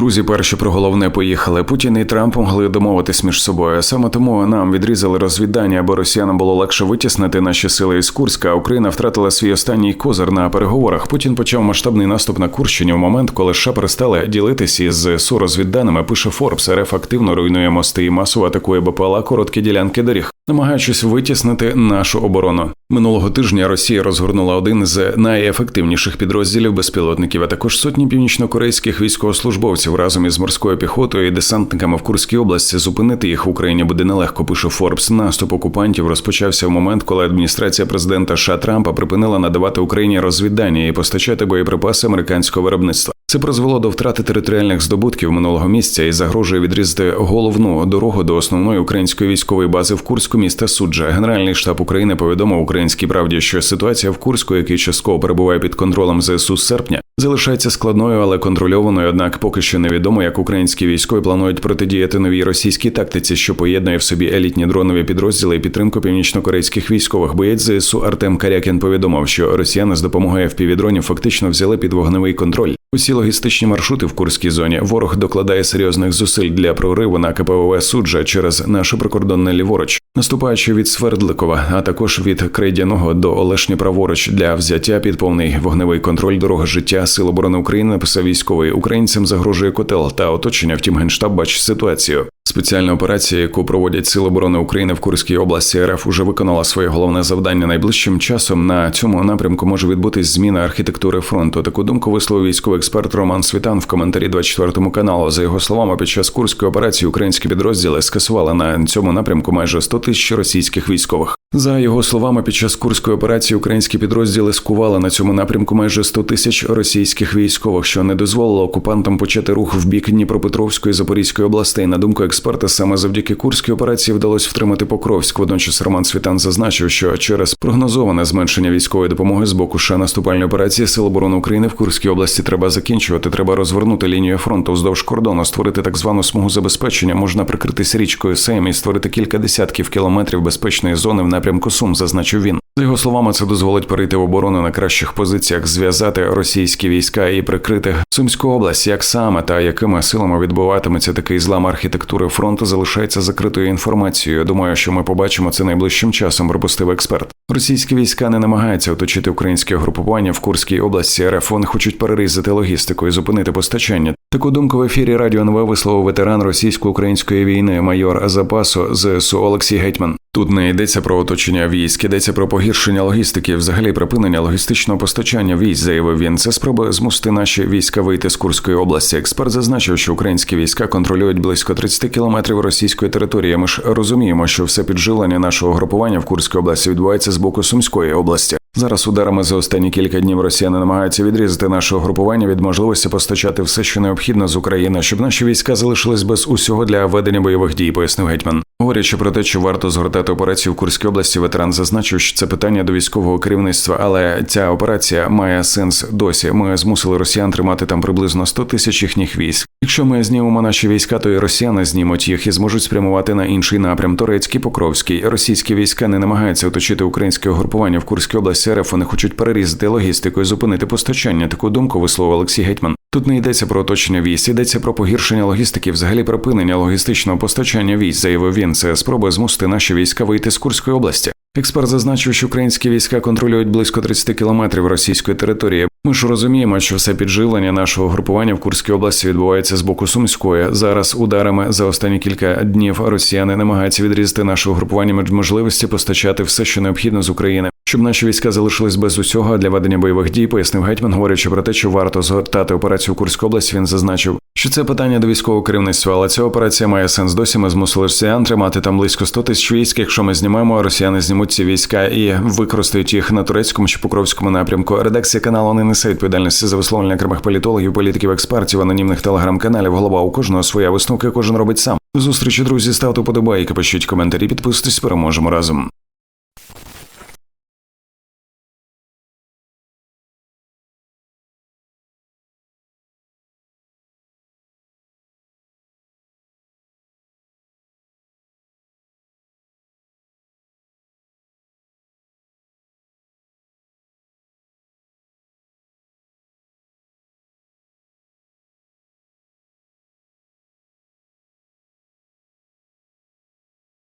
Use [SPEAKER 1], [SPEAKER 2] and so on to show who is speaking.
[SPEAKER 1] Друзі, перші про головне поїхали. Путін і Трамп могли домовитись між собою. Саме тому нам відрізали розвіддання, аби росіянам було легше витіснити наші сили із Курська. Україна втратила свій останній козир на переговорах. Путін почав масштабний наступ на Курщині в момент, коли США перестали ділитися із СУ розвідданими. Пише Форбс, РФ активно руйнує мости і масово атакує БПЛА короткі ділянки доріг намагаючись витіснити нашу оборону. Минулого тижня Росія розгорнула один з найефективніших підрозділів безпілотників, а також сотні північнокорейських військовослужбовців разом із морською піхотою і десантниками в Курській області. Зупинити їх в Україні буде нелегко. Пише Форбс. Наступ окупантів розпочався в момент, коли адміністрація президента США Трампа припинила надавати Україні розвіддання і постачати боєприпаси американського виробництва. Це призвело до втрати територіальних здобутків минулого місця і загрожує відрізати головну дорогу до основної української військової бази в Курську міста Суджа. Генеральний штаб України повідомив українській правді, що ситуація в Курську, який частково перебуває під контролем ЗСУ з серпня, залишається складною, але контрольованою. Однак поки що невідомо, як українські військові планують протидіяти новій російській тактиці, що поєднує в собі елітні дронові підрозділи і підтримку північнокорейських військових. Боєць ЗСУ Артем Карякін повідомив, що росіяни з допомогою впівдронів фактично взяли під вогневий контроль. Усі логістичні маршрути в Курській зоні ворог докладає серйозних зусиль для прориву на КПВВ суджа через наше прикордонне ліворуч, наступаючи від Свердликова, а також від Крейдяного до Олешні праворуч для взяття під повний вогневий контроль дороги життя Сил оборони України. Написав військовий українцям загрожує котел та оточення. Втім, генштаб бачить ситуацію. Спеціальна операція, яку проводять Сили оборони України в Курській області, РФ уже виконала своє головне завдання. Найближчим часом на цьому напрямку може відбутись зміна архітектури фронту. Таку думку висловив військовий експерт Роман Світан в коментарі 24 каналу. За його словами, під час курської операції українські підрозділи скасували на цьому напрямку майже 100 тисяч російських військових. За його словами, під час курської операції українські підрозділи скували на цьому напрямку майже 100 тисяч російських військових, що не дозволило окупантам почати рух в бік Дніпропетровської Запорізької областей. На думку експерта, саме завдяки курській операції вдалося втримати Покровськ. Водночас Роман Світан зазначив, що через прогнозоване зменшення військової допомоги з боку США наступальної операції Сил оборони України в Курській області треба закінчувати. Треба розвернути лінію фронту вздовж кордону, створити так звану смугу забезпечення. Можна прикритись річкою Сейм і створити кілька десятків кілометрів безпечної зони в напрямку Сум, зазначив він. За його словами, це дозволить перейти в оборону на кращих позиціях, зв'язати російські війська і прикрити Сумську область, як саме та якими силами відбуватиметься такий злам архітектури фронту, залишається закритою інформацією. Думаю, що ми побачимо це найближчим часом. Пропустив експерт. Російські війська не намагаються оточити українське групування в Курській області. РФ вони хочуть перерізати логістику і зупинити постачання. Таку думку в ефірі Радіо НВ висловив ветеран російсько-української війни, майор запасу ЗСУ Олексій Гетьман. Тут не йдеться про оточення військ, йдеться про погіршення логістики, взагалі припинення логістичного постачання військ, заявив він. Це спроба змусити наші війська вийти з Курської області. Експерт зазначив, що українські війська контролюють близько 30 кілометрів російської території. Ми ж розуміємо, що все підживлення нашого групування в Курській області відбувається з боку Сумської області. Зараз ударами за останні кілька днів росіяни намагаються відрізати наше угрупування від можливості постачати все, що необхідно з України, щоб наші війська залишились без усього для ведення бойових дій, пояснив гетьман. Говорячи про те, чи варто згортати операцію в Курській області, ветеран зазначив, що це питання до військового керівництва, але ця операція має сенс досі. Ми змусили росіян тримати там приблизно 100 тисяч їхніх військ. Якщо ми знімемо наші війська, то і росіяни знімуть їх і зможуть спрямувати на інший напрям. Турецький, Покровський. Російські війська не намагаються оточити українське угрупування в Курській області. РФ вони хочуть перерізати логістику і зупинити постачання. Таку думку висловив Олексій Гетьман. Тут не йдеться про оточення військ, йдеться про погіршення логістики, взагалі припинення логістичного постачання військ, заявив він. Це спроба змусити наші війська вийти з Курської області. Експерт зазначив, що українські війська контролюють близько 30 кілометрів російської території. Ми ж розуміємо, що все підживлення нашого групування в Курській області відбувається з боку Сумської. Зараз ударами за останні кілька днів росіяни намагаються відрізати наше угрупування від можливості постачати все, що необхідно з України. Щоб наші війська залишились без усього для ведення бойових дій, пояснив гетьман, говорячи про те, що варто згортати операцію в Курську область. Він зазначив, що це питання до військового керівництва, але ця операція має сенс. Досі ми змусили росіян тримати там близько 100 тисяч військ. Якщо ми знімемо, росіяни знімуть ці війська і використають їх на турецькому чи покровському напрямку. Редакція каналу не несе відповідальності за висловлення окремих політологів, політиків, експертів, анонімних телеграм-каналів. Голова у кожного своя висновка, кожен робить сам. До зустрічі, друзі, ставте подобайки, пишіть коментарі, підписуйтесь, переможемо разом.